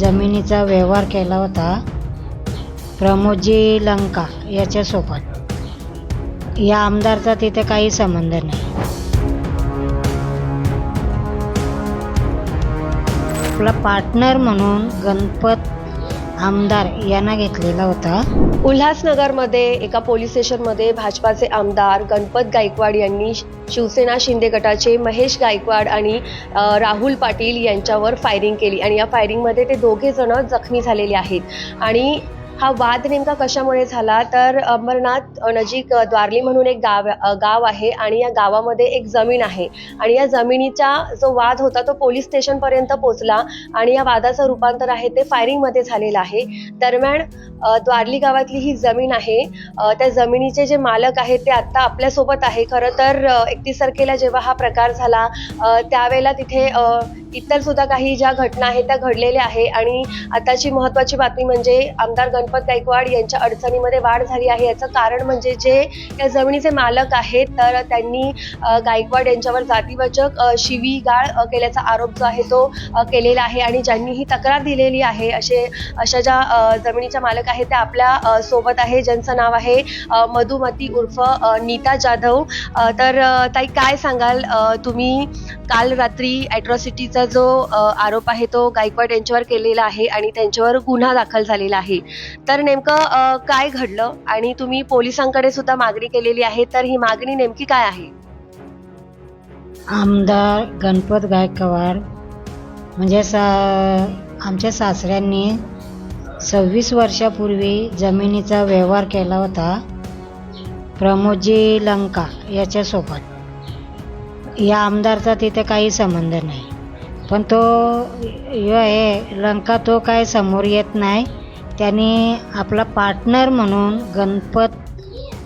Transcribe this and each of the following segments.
जमिनीचा व्यवहार केला होता प्रमोदजी लंका याच्यासोबत. या आमदारचा तिथे काही संबंध नाही. आपला पार्टनर म्हणून गणपत आमदार यांना घेतलेला होता. उल्हासनगरमध्ये एका पोलीस स्टेशनमध्ये भाजपाचे आमदार गणपत गायकवाड यांनी शिवसेना शिंदे गटाचे महेश गायकवाड आणि राहुल पाटील यांच्यावर फायरिंग केली. आणि या फायरिंगमध्ये ते दोघे जण जखमी झालेले आहेत. आणि हा वाद नेमका कशामुळे झाला? तर अंबरनाथ नजीक द्वारली म्हणून एक गाव गाव आहे आणि या गावामध्ये एक जमीन आहे. आणि या जमिनीचा जो वाद होता तो पोलीस स्टेशनपर्यंत पोहोचला आणि या वादाचं रूपांतर आहे ते फायरिंगमध्ये झालेलं आहे. दरम्यान द्वारली गावातली ही जमीन आहे. त्या जमिनीचे जे मालक आहेत ते आत्ता आपल्यासोबत आहे. खरं तर एकतीस तारखेला जेव्हा हा प्रकार झाला त्यावेळेला तिथे इतर सुद्धा काही ज्या घटना आहेत त्या घडलेल्या आहे आणि आताची महत्त्वाची बातमी म्हणजे आमदार गणपत गायकवाड यांच्या अडचणीमध्ये वाढ झाली आहे. याचं कारण म्हणजे जे या जमिनीचे मालक आहेत तर त्यांनी गायकवाड यांच्यावर जातीवाचक शिवी शिवीगाळ केल्याचा आरोप जो आहे तो केलेला आहे आणि ज्यांनी ही तक्रार दिलेली आहे असे अशा ज्या जमिनीच्या मालक आहेत त्या आपल्यासोबत आहे ज्यांचं नाव आहे मधुमती उर्फ नीता जाधव. तर ताई काय सांगाल? तुम्ही काल रात्री ॲट्रॉसिटीचा जो आरोप आहे तो गायकवाड यांच्यावर केलेला आहे आणि त्यांच्यावर गुन्हा दाखल झालेला आहे. तर नेमकं काय घडलं आणि तुम्ही पोलिसांकडे सुद्धा मागणी केलेली आहे तर ही मागणी नेमकी काय आहे? आमदार गणपत गायकवाड म्हणजे सा आमच्या सासऱ्यांनी सव्वीस वर्षापूर्वी जमिनीचा व्यवहार केला होता प्रमोदजी लंका याच्यासोबत. या आमदारचा तिथे काही संबंध नाही. पण तो यो आहे लंका तो काय समोर येत नाही. त्यांनी आपला पार्टनर म्हणून गणपत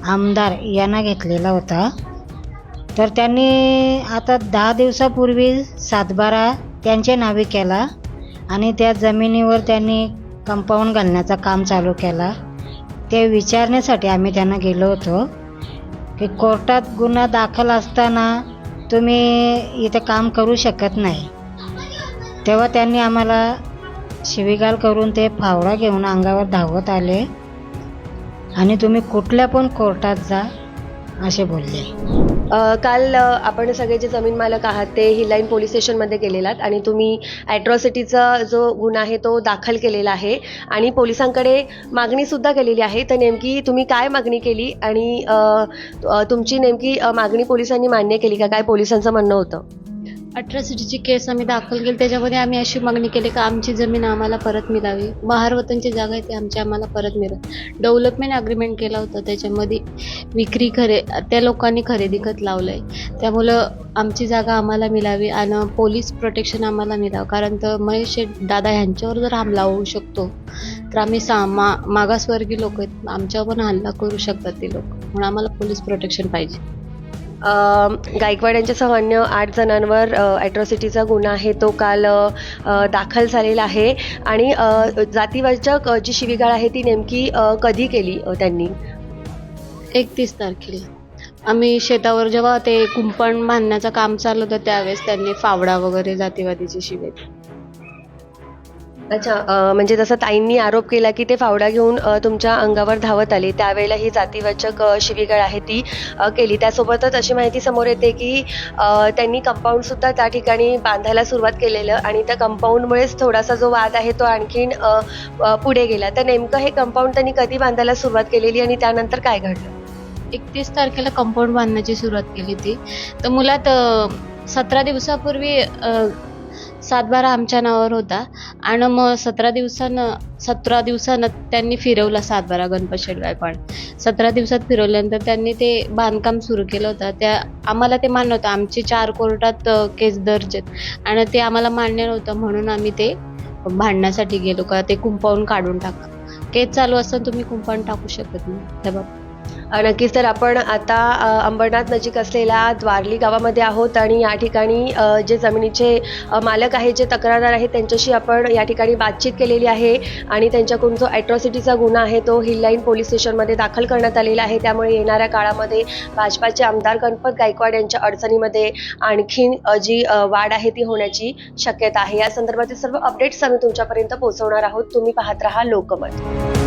आमदार यांना घेतलेला होता. तर त्यांनी आता दहा दिवसापूर्वी सातबारा त्यांच्या नावे केला आणि त्या जमिनीवर त्यांनी कंपाऊंड घालण्याचं काम चालू केला. ते विचारण्यासाठी आम्ही त्यांना गेलो होतो की कोर्टात गुन्हा दाखल असताना तुम्ही इथं काम करू शकत नाही. तेव्हा त्यांनी आम्हाला शिवीगाळ करून ते फावडा घेऊन अंगावर धावत आले. आणि तुम्ही कुठल्या पण कोर्टात जा असे बोलले. अ, काल अ, आपण सगळे जे जमीन मालक आहात ते हिलाईन पोलीस स्टेशनमध्ये गेलेलात आणि तुम्ही ॲट्रॉसिटीचा जो गुन्हा आहे तो दाखल केलेला आहे. आणि पोलिसांकडे मागणीसुद्धा केलेली आहे. तर नेमकी तुम्ही काय मागणी केली आणि अ, अ, तुमची नेमकी अ, मागणी पोलिसांनी मान्य केली का? काय पोलिसांचं म्हणणं होतं? अट्रॉसिटीची केस आम्ही दाखल केली. त्याच्यामध्ये आम्ही अशी मागणी केली का आमची जमीन आम्हाला परत मिळावी. बहारवतनची जागा आहे ती आमची आम्हाला परत मिळत डेव्हलपमेंट अग्रीमेंट केला होता. त्याच्यामध्ये विक्री खरे त्या लोकांनी खरेदी खत लावलं आहे त्यामुळं आमची जागा आम्हाला मिळावी आणि पोलीस प्रोटेक्शन आम्हाला मिळावं. कारण तर महेश दादा ह्यांच्यावर जर हमला होऊ शकतो तर आम्ही सा मा मागासवर्गीय लोक आहेत. आमच्यावर पण हल्ला करू शकतात ते लोक. म्हणून आम्हाला पोलीस प्रोटेक्शन पाहिजे. गायकवाड यांच्यासह अन्य आठ जणांवर ॲट्रॉसिटीचा गुन्हा आहे तो काल दाखल झालेला आहे. आणि जातीवाचक जी शिवीगाळ आहे ती नेमकी कधी केली त्यांनी? एकतीस तारखेला. आम्ही शेतावर जेव्हा ते कुंपण बांधण्याचं काम चालू होतं त्यावेळेस त्यांनी फावडा वगैरे जातीवादीची शिवे अच्छा म्हणजे जसं ताईंनी आरोप केला की ते फावडा घेऊन तुमच्या अंगावर धावत आले. त्यावेळेला ही जातीवाचक अ, शिवीगाळ आहे ती केली. त्यासोबतच अशी माहिती समोर येते की त्यांनी कंपाऊंड सुद्धा त्या ठिकाणी बांधायला सुरुवात केलेलं आणि त्या कंपाऊंडमुळेच थोडासा जो वाद आहे तो आणखीन पुढे गेला. तर नेमकं हे कंपाऊंड त्यांनी कधी बांधायला सुरुवात केलेली आणि त्यानंतर काय घडलं? एकतीस तारखेला कंपाऊंड बांधण्याची सुरुवात केली ती. तर मुलात सतरा दिवसापूर्वी सातबारा आमच्या नावावर होता. आणि मग सतरा दिवसानं सतरा दिवसानं त्यांनी फिरवला सातबारा गणपत शेठ सतरा दिवसात फिरवल्यानंतर त्यांनी ते बांधकाम सुरू केलं होतं. त्या आम्हाला ते मान्य होतं. आमची चार कोर्टात केस दर्ज आहेत. आणि ते आम्हाला मान्य नव्हतं. म्हणून आम्ही ते भांडण्यासाठी गेलो. का ते कुंपवून काढून टाका. केस चालू असताना तुम्ही कुंपवून टाकू शकत नाही. त्या बाबतीत नक्कीच तर आपण आता अंबरनाथ नजीक असलेल्या द्वारली गावामध्ये आहोत आणि या ठिकाणी जे जमिनीचे मालक आहेत जे तक्रारदार आहेत त्यांच्याशी आपण या ठिकाणी बातचीत केलेली आहे आणि त्यांच्याकडून जो ॲट्रॉसिटीचा गुन्हा आहे तो हिललाईन पोलीस स्टेशनमध्ये दाखल करण्यात आलेला आहे. त्यामुळे येणाऱ्या काळामध्ये भाजपाचे आमदार गणपत गायकवाड यांच्या अडचणीमध्ये आणखीन जी वाढ आहे ती होण्याची शक्यता आहे. या संदर्भातील सर्व अपडेट्स आम्ही तुमच्यापर्यंत पोहोचवणार आहोत. तुम्ही पाहत राहा लोकमत.